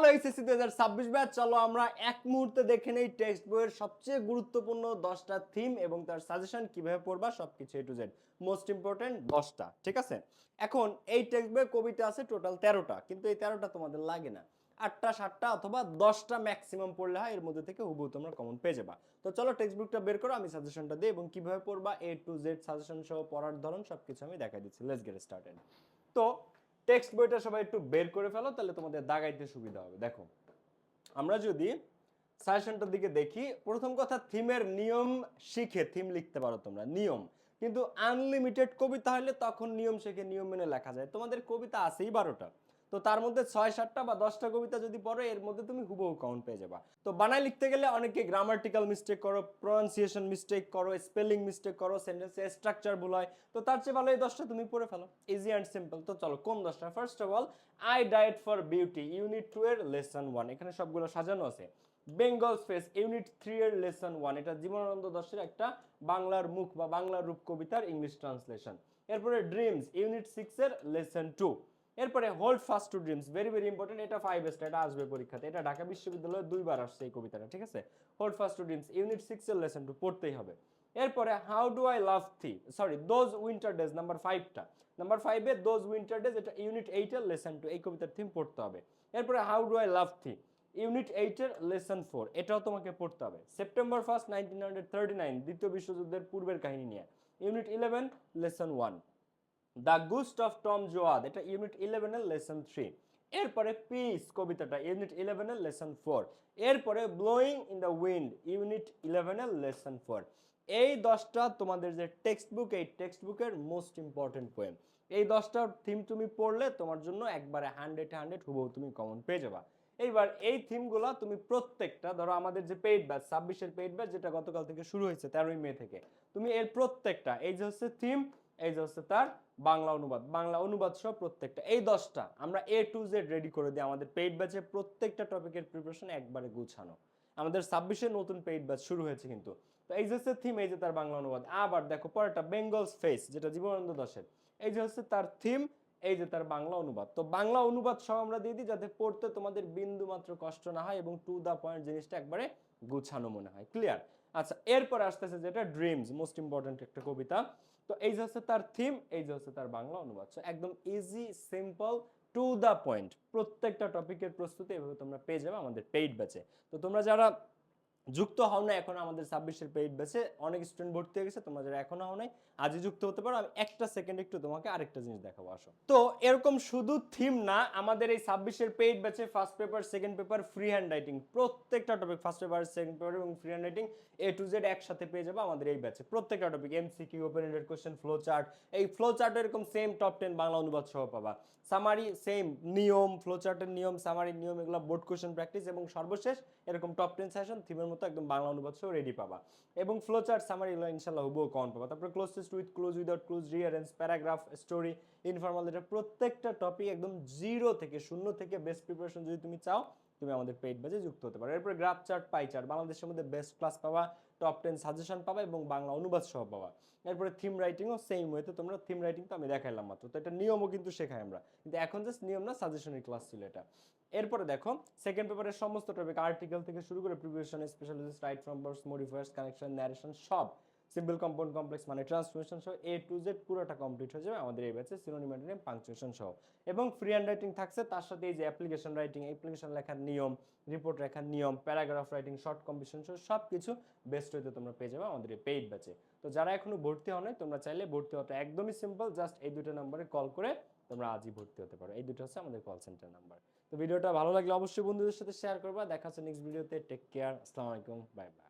Hello HSC হাজার ছাব্বিশ batch. চলো আমরা এক মুহূর্তে দেখে নেই টেক্সট বইয়ের সবচেয়ে গুরুত্বপূর্ণ দশটা থিম এবং তার সাজেশন কীভাবে পড়বা, সবকিছু A to Z most important দশটা, ঠিক আছে? এখন এই টেক্সট বইয়ের কবিতা আছে টোটাল তেরোটা, কিন্তু এই তেরোটা তোমাদের লাগে না। আটটা, সাতটা অথবা দশটা ম্যাক্সিমাম পড়লে হয়, এর মধ্যে থেকে হুবহু তোমরা কমন পেয়ে যাবা। তো চলো টেক্সট বুকটা বের করো, আমি সাজেশনটা দিই এবং কীভাবে পড়বা এ টু জেড সাজেশন সহ পড়ার ধরন, সবকিছু আমি দেখাই দিচ্ছি। লেটস গেট স্টার্টেড তো টেক্সট বইটা সবাই একটু বের করে ফেলো, তাহলে তোমাদের দাগাইতে সুবিধা হবে। দেখো, আমরা যদি সাজেশনটার দিকে দেখি, প্রথম কথা, থিমের নিয়ম শিখে, থিম লিখতে পারো তোমরা, নিয়ম। কিন্তু আনলিমিটেড কবিতা হলে তখন নিয়ম শিখে, নিয়ম মেনে লেখা যায়। তোমাদের কবিতা আছেই বারোটা। তো তার মধ্যে ছয়, সাতটা বা দশটা কবিতা যদি পড়ো, এর মধ্যে তুমি হুবহু কাউন্ট পেয়ে যাবা। তো বানায় লিখতে গেলে অনেকে গ্রামাটিক্যাল মিস্টেক করো প্রনাউন্সিয়েশন মিস্টেক করো স্পেলিং মিস্টেক করো সেন্টেন্সে স্ট্রাকচার ভুল হয়, তো তার চেয়ে ভালো এই দশটা তুমি পড়ে ফেলো। ইজি অ্যান্ড সিম্পল তো চলো, কোন দশটা? First of all I diet for beauty unit two এর লেসন ওয়ান এখানে সবগুলো সাজানো আছে। বেঙ্গল ফেস ইউনিট থ্রি এর লেসন ওয়ান এটা জীবনানন্দ দাশের একটা বাংলার মুখ বা বাংলার রূপ কবিতার ইংলিশ ট্রান্সলেশন এরপরে ড্রিমস ইউনিট সিক্স এর লেসন টু এরপরে hold fast to dreams very very important এটা ফাইভ স্টার এটা আসবে পরীক্ষাতে, এটা ঢাকা বিশ্ববিদ্যালয়ে দুইবার আসছে এই কবিতাটা, ঠিক আছে? Hold fast to dreams unit six এর লেসন টু পড়তেই হবে। এরপরে how do I love thee sorry those winter days number ফাইভটা number ফাইভে দোজ উইন্টার ডেজ এটা ইউনিট এইটের লেসন টু এই কবিতার থিম পড়তে হবে। এরপরে how do I love thee unit এইটের লেসন ফোর এটাও তোমাকে পড়তে হবে। September first nineteen hundred thirty nine দ্বিতীয় বিশ্বযুদ্ধের পূর্বের কাহিনী নিয়ে। Unit eleven lesson one the ghost of Tom Joad, এটা ইউনিট ইলেভেনের লেসন থ্রি। এরপরে পিস, কবিতাটা, ইউনিট ইলেভেনের লেসন ফোর। এরপরে blowing in the wind, unit ইলেভেনের লেসন ফোর। এই দশটা তোমাদের যে টেক্সট বুক এই টেক্সট বুকের মোস্ট ইম্পর্টেন্ট পোয়েম। এই দশটার থিম তুমি পড়লে তোমার জন্য একবারে হান্ড্রেড হান্ড্রেড হুবহু তুমি কমন পেয়ে যাবা। এইবার এই থিমগুলো তুমি প্রত্যেকটা, ধরো আমাদের যে পেইড ব্যাচ ছাব্বিশের পেইড ব্যাচ যেটা গতকাল থেকে শুরু হয়েছে তেরোই মে থেকে, তুমি এর প্রত্যেকটা, এই যে হচ্ছে থিম এই যে হচ্ছে তার বাংলা অনুবাদ। বাংলা অনুবাদ সহ প্রত্যেকটা। এই দশটা আমরা এ টু জেড রেডি করে দিই আমাদের পেইড ব্যাচে প্রত্যেকটা টপিকের প্রিপারেশন একবারে গুছানো। আমাদের ছাব্বিশে নতুন পেইড ব্যাচ শুরু হয়েছে কিন্তু। তো এই যে হচ্ছে থিম এই যে তার বাংলা অনুবাদ। আবার দেখো পরেরটা বেঙ্গলস ফেস যেটা জীবনানন্দ দাসের এই যে হচ্ছে তার থিম এই যে তার বাংলা অনুবাদ। তো বাংলা অনুবাদ সহ আমরা দিয়ে দিই যাতে পড়তে তোমাদের বিন্দু মাত্র কষ্ট না হয় এবং টু দা পয়েন্ট জিনিসটা একবারে গুছানো মনে হয়। ক্লিয়ার আচ্ছা এরপরে আসতেছে যেটা ড্রিমস মোস্ট ইম্পর্টেন্ট একটা কবিতা। তো এই যে হচ্ছে তার থিম এই যে হচ্ছে তার বাংলা অনুবাদ। একদম easy simple to the point প্রত্যেকটা টপিকের প্রস্তুতি এভাবে তোমরা পেয়ে যাবে আমাদের পেইড ব্যাচে তো তোমরা যারা যুক্ত হও না, এখন আমাদের ছাব্বিশের পেইড ব্যাচে অনেক স্টুডেন্ট ভর্তি হয়ে গেছে, তোমরা যারা এখনও হও নাই, আজই যুক্ত হতে পারো। আমি একটা সেকেন্ড একটু তোমাকে আরেকটা জিনিস দেখাবো, আসো। তো এরকম শুধু থিম না, আমাদের এই ছাব্বিশের পেইড ব্যাচে first paper second paper free hand writing প্রত্যেকটা topic first paper second paper এবং free hand writing A to Z একসাথে পেয়ে যাব আমাদের এই ব্যাচে প্রত্যেকটা topic MCQ open ended question flow chart এই ফ্লো চার্ট এরকম সেম টপ টেন বাংলা অনুবাদ সহ পাবা। সামারি সেম নিয়ম ফ্লো চার্টের নিয়ম সামারি নিয়ম, এগুলো বোর্ড কোশ্চেন প্র্যাকটিস এবং সর্বশেষ এরকম টপ টেন সেশন থিমের মতো একদম বাংলা অনুবাদ সহ রেডি পাবা। এবং ফ্লো চার্ট সামারি এগুলো ইনশাল্লাহ হুবহু কন পাবা। তারপরে cloze test with cloze without cloze rearrange paragraph story informal এটা প্রত্যেকটা টপিক একদম জিরো থেকে শূন্য থেকে বেস্ট প্রিপারেশন যদি তুমি চাও তুমি আমাদের পেইড ব্যাচে যুক্ত হতে পারো। এরপর গ্রাফ চার্ট পাই চার্ট বাংলাদেশের মধ্যে বেস্ট ক্লাস পাবা টপ টেন সাজেশন পাবা এবং বাংলা অনুবাদ সহ পাওয়া। এরপরে থিম রাইটিংও সেম ওয়েতে তোমরা থিম রাইটিং তো আমি দেখাইলাম মাত্র। তো এটা নিয়মও কিন্তু শেখাই আমরা। কিন্তু এখন জাস্ট নিয়ম না সাজেশনের ক্লাস ছিল এটা। এরপরে দেখো সেকেন্ড পেপারের সমস্ত টপিক আর্টিকেল থেকে শুরু করে প্রিপারেশন স্পেশালিস্ট রাইট ফ্রম বার্স মডিফায়ার্স কানেকশন ন্যারেশন সব সিম্পল কম্পাউন্ড কমপ্লেক্স মানে ট্রান্সফরমেশন সহ এ টু জেড পুরোটা কমপ্লিট হয়ে যাবে আমাদের এই ব্যাচে সিনোনিম অ্যান্টোনিম পাংচুয়েশন সহ। এবং ফ্রি হ্যান্ড রাইটিং থাকছে, তার সাথে এই যে অ্যাপ্লিকেশন রাইটিং অ্যাপ্লিকেশন লেখার নিয়ম রিপোর্ট লেখার নিয়ম প্যারাগ্রাফ রাইটিং শর্ট কম্পিটিশন সহ সব কিছু বেস্ট হইতে তোমরা পেয়ে যাবে আমাদের এই পেইড ব্যাচে তো যারা এখনও ভর্তি হও তোমরা চাইলে ভর্তি হতে একদমই সিম্পল জাস্ট এই দুটো নম্বরে কল করে তোমরা আজই ভর্তি হতে পারো। এই দুটো হচ্ছে আমাদের কল সেন্টার নাম্বার তো ভিডিওটা ভালো লাগলে অবশ্যই বন্ধুদের সাথে শেয়ার করবা। দেখা হচ্ছে নেক্সট ভিডিওতে টেক কেয়ার আসসালামু আলাইকুম বাই বাই